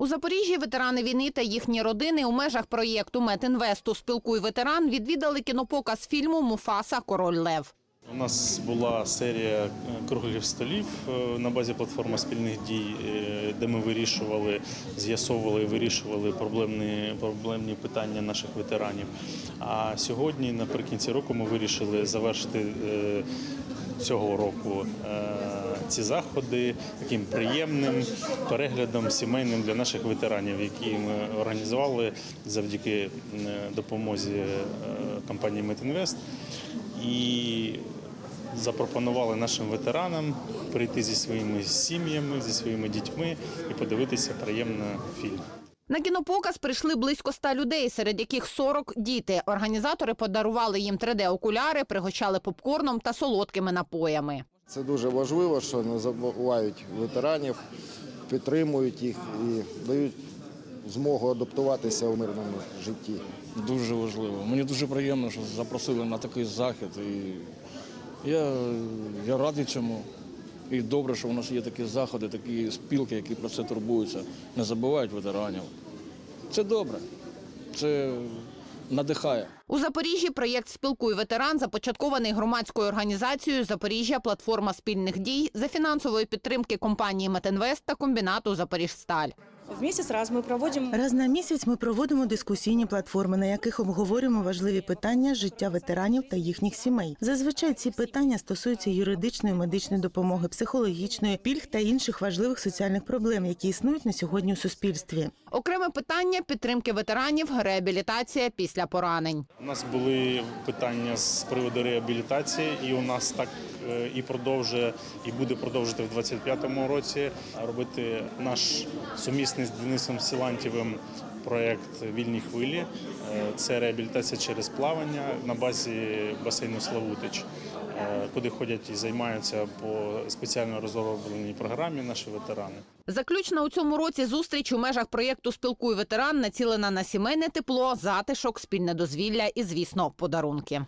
У Запоріжжі ветерани війни та їхні родини у межах проєкту Метінвесту Спілкуй ветеран відвідали кінопоказ фільму Муфаса Король Лев. У нас була серія круглих столів е, на базі платформи спільних дій, е, де ми вирішували, з'ясовували і вирішували проблемні, проблемні питання наших ветеранів. А сьогодні, наприкінці року, ми вирішили завершити е, цього року ці заходи таким приємним переглядом сімейним для наших ветеранів, які ми організували завдяки е, допомозі е, компанії Метінвест. І запропонували нашим ветеранам прийти зі своїми сім'ями, зі своїми дітьми і подивитися приємно фільм. На кінопоказ прийшли близько ста людей, серед яких 40 – діти. Організатори подарували їм 3D-окуляри, пригощали попкорном та солодкими напоями. Це дуже важливо, що не забувають ветеранів, підтримують їх і дають змогу адаптуватися у мирному житті. Дуже важливо. Мені дуже приємно, що запросили на такий захід. І я, я радий цьому. І добре, що у нас є такі заходи, такі спілки, які про це турбуються, не забувають ветеранів. Це добре. Це надихає. У Запоріжжі проєкт Спілкуй ветеран започаткований громадською організацією Запоріжжя платформа спільних дій за фінансової підтримки компанії Метинвест та комбінату Запоріжсталь. В месяц раз мы проводим Раз на місяць ми проводимо дискусійні платформи, на яких обговорюємо важливі питання життя ветеранів та їхніх сімей. Зазвичай ці питання стосуються юридичної, медичної допомоги, психологічної, пільг та інших важливих соціальних проблем, які існують на сьогодні у суспільстві. Окреме питання підтримки ветеранів, реабілітація після поранень. У нас були питання з приводу реабілітації, і у нас так е, і продовжує, і буде продовжувати в 25-му році робити наш сумісний з Денисом Сілантєвим проєкт Вільні хвилі. Е, Це реабілітація через плавання на базі басейну Славутич, е, куди ходять і займаються по спеціально розробленій програмі наші ветерани. Заключна у цьому році зустріч у межах проєкту Спілкуй ветеран націлена на сімейне тепло, затишок, спільне дозвілля і, звісно, подарунки.